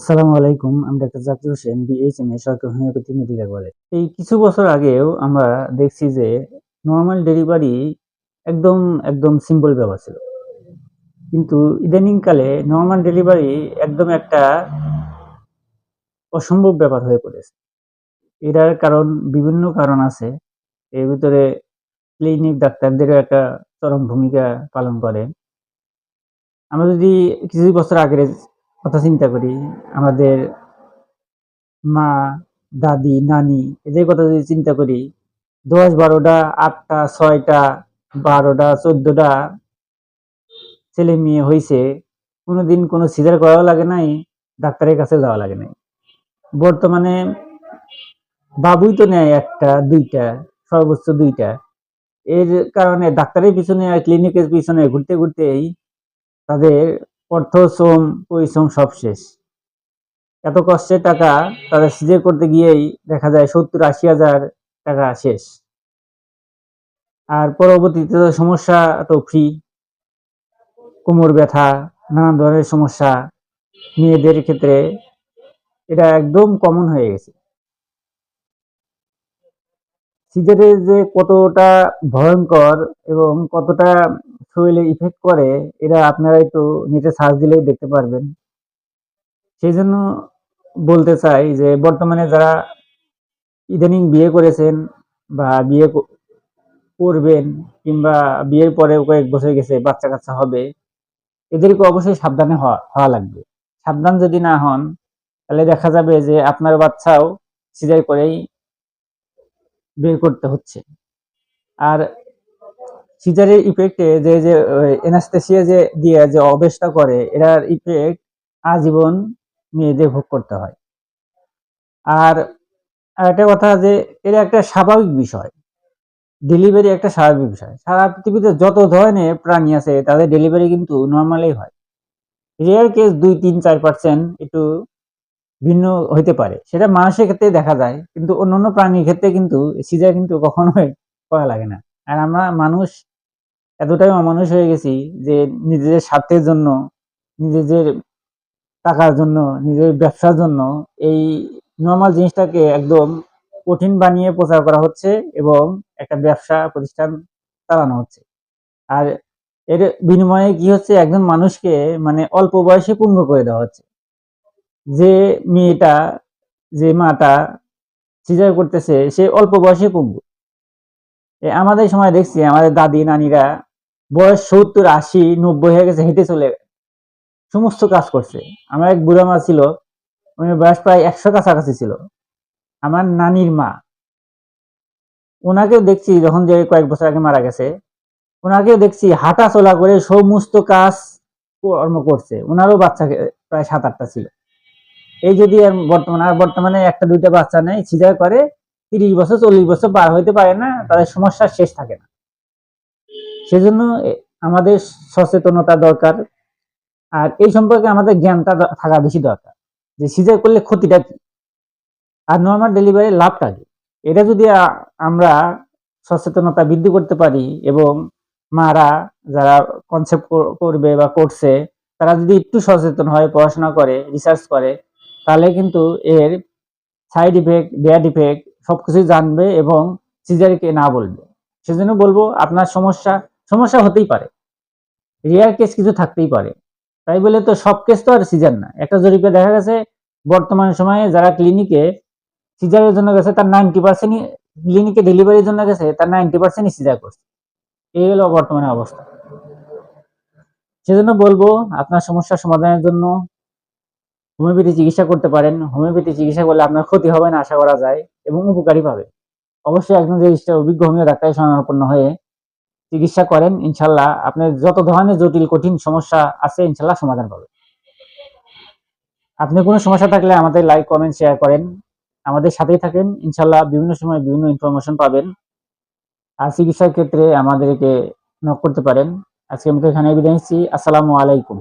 আসসালামু আলাইকুম, আমি ডাক্তার জাকির হোসেন বিএইচএম এ সরকারি হোমিওপ্যাথি মেডিকেল কলেজ এই কিছু বছর আগেও আমরা দেখছি যে নর্মাল ডেলিভারি একদম একদম সিম্পল ব্যাপার ছিল। কিন্তু ইদানিংকালে নর্মাল ডেলিভারি একদম একটা অসম্ভব ব্যাপার হয়ে পড়েছে। এটার কারণ, বিভিন্ন কারণ আছে। এর ভিতরে ক্লিনিক ডাক্তারদেরও একটা চরম ভূমিকা পালন করে। আমরা যদি কিছু বছর আগের কথা চিন্তা করি, আমাদের মা, দাদি, নানি, এদের কথা যদি চিন্তা করি, দশ বারোটা, আটটা, ছয়টা, বারোটা, চোদ্দটা ছেলে মেয়ে হয়েছে কোনোদিন কোনো সিজার করাও লাগে নাই, ডাক্তারের কাছে যাওয়া লাগে নাই। বর্তমানে বাবুই তো নেয় একটা, দুইটা, সর্বোচ্চ দুইটা। এর কারণে ডাক্তারের পিছনে ক্লিনিকের পিছনে ঘুরতে ঘুরতেই তাদের অর্থ, শ্রম, পরিশ্রম সব শেষ। এত কষ্টের টাকা তাদের সিজে করতে গিয়েই দেখা যায় সত্তর আশি হাজার টাকা শেষ। আর পরবর্তীতে সমস্যা তো ফ্রি কোমর ব্যথা, নানান ধরনের সমস্যা মেয়েদের ক্ষেত্রে এটা একদম কমন হয়ে গেছে। সিজারের যে কতটা ভয়ঙ্কর এবং কতটা শরীরে ইফেক্ট করে এটা আপনারা একটু নেটে সার্চ দিলেই দেখতে পারবেন। সেই জন্য বলতে চাই যে, বর্তমানে যারা ইদানিং বিয়ে করেছেন বা বিয়ে করবেন কিংবা বিয়ের পরে কয়েক বছর গেছে বাচ্চা কাচ্চা হবে, এদেরকে অবশ্যই সাবধানে হওয়া হওয়া লাগবে। সাবধান যদি না হন, তাহলে দেখা যাবে যে আপনার বাচ্চাও সিজার করেই বের করতে হচ্ছে। আর সিজারের ইফেক্টে যে যে এনাস্থেসিয়া যে দিয়ে যে অবেশটা করে, এটার ইফেক্ট আজীবন মেয়েদের ভোগ করতে হয়। আর একটা কথা যে, এটা একটা স্বাভাবিক বিষয়। ডেলিভারি একটা স্বাভাবিক বিষয়। সারা পৃথিবীতে যত ধরনের প্রাণী আছে, তাদের ডেলিভারি কিন্তু নর্মালি হয়। রেয়ার কেস দুই, তিন, চার পার্সেন্ট একটু ভিন্ন হইতে পারে। সেটা মানুষের ক্ষেত্রে দেখা যায়, কিন্তু অন্যান্য প্রাণীর ক্ষেত্রে কিন্তু, সিজার কিন্তু কখনোই করা লাগে না। আর আমরা মানুষ এতটাই অমানুষ হয়ে গেছি যে নিজেদের স্বার্থের জন্য, নিজেদের টাকার জন্য নিজের ব্যবসার জন্য এই নর্মাল জিনিসটাকে একদম কঠিন বানিয়ে প্রচার করা হচ্ছে এবং একটা ব্যবসা প্রতিষ্ঠান চালানো হচ্ছে। আর এর বিনিময়ে কি হচ্ছে? একজন মানুষকে মানে অল্প বয়সে পূর্ণ করে দেওয়া হচ্ছে। যে মেয়েটা, যে মাটা সিজার করতেছে, সে অল্প বয়সে পঙ্গু আমাদের সময় দেখছি, আমাদের দাদি, নানিরা বয়স সত্তর, আশি, নব্বই হয়ে গেছে, হেঁটে চলে সমস্ত কাজ করছে। আমার এক বুড়া মা ছিল, উনি বয়স প্রায় একশো কাছাকাছি ছিল। আমার নানির মা। ওনাকেও দেখছি যখন যে কয়েক বছর আগে মারা গেছে। ওনাকেও দেখছি হাঁটা চলা করে সমস্ত কাজ কর্ম করছে। ওনারও বাচ্চা প্রায় সাত আটটা ছিল। এই যদি বর্তমানে, আর বর্তমানে একটা দুইটা বাচ্চা নেয় সিজার করে তিরিশ বছর, চল্লিশ বছর পার হইতে পারে না তাদের সমস্যা শেষ থাকে না। সেজন্য আমাদের সচেতনতা দরকার। আর এই সম্পর্কে আমাদের জ্ঞানটা থাকা বেশি দরকার। যে সিজার করলে ক্ষতিটা কি? আর নর্মাল ডেলিভারি লাভটা কি? এটা যদি আমরা সচেতনতা বৃদ্ধি করতে পারি এবং মারা যারা কনসেপ্ট করবে বা করছে, তারা যদি একটু সচেতন হয়, পড়াশোনা করে রিসার্চ করে, তাহলে কিন্তু এর সাইড ইফেক্ট ব্যাড ইফেক্ট সবকিছুই জানবে এবং সিজারকে না বলবে। সেজন্য বলব, আপনার সমস্যা সমস্যা হতেই পারে। রিয়ার কেস কিছু থাকতেই পারে। তাই বলে তো সব কেস তো আর সিজার না। একটা জরিপে দেখা গেছে, বর্তমান সময়ে যারা ক্লিনিকে সিজারের জন্য গেছে, তার নাইনটি পার্সেন্টই ক্লিনিকে ডেলিভারির জন্য গেছে, তার নাইনটি পার্সেন্টই সিজার করছে। এই হলো বর্তমানে অবস্থা। সেজন্য বলব, আপনার সমস্যা সমাধানের জন্য হোমিওপ্যাথি চিকিৎসা করতে পারেন। হোমিওপ্যাথি চিকিৎসা করলে আপনার ক্ষতি হবে না, আশা করা যায়, এবং উপকারী পাবে। অবশ্যই একজন রেজিস্টার অভিজ্ঞ হোমিও ডাক্তারের শরণাপন্ন হয়ে চিকিৎসা করেন, ইনশাল্লাহ আপনার যত ধরনের জটিল, কঠিন সমস্যা আছে, ইনশাল্লাহ সমাধান পাবে আপনি কোনো সমস্যা থাকলে আমাদের লাইক, কমেন্ট, শেয়ার করেন। আমাদের সাথেই থাকেন। ইনশাল্লাহ বিভিন্ন সময় বিভিন্ন ইনফরমেশন পাবেন। আর চিকিৎসার ক্ষেত্রে আমাদেরকে নক করতে পারেন। আজকে আমি তো এখানে বিদায় নিচ্ছি। আসসালামু আলাইকুম।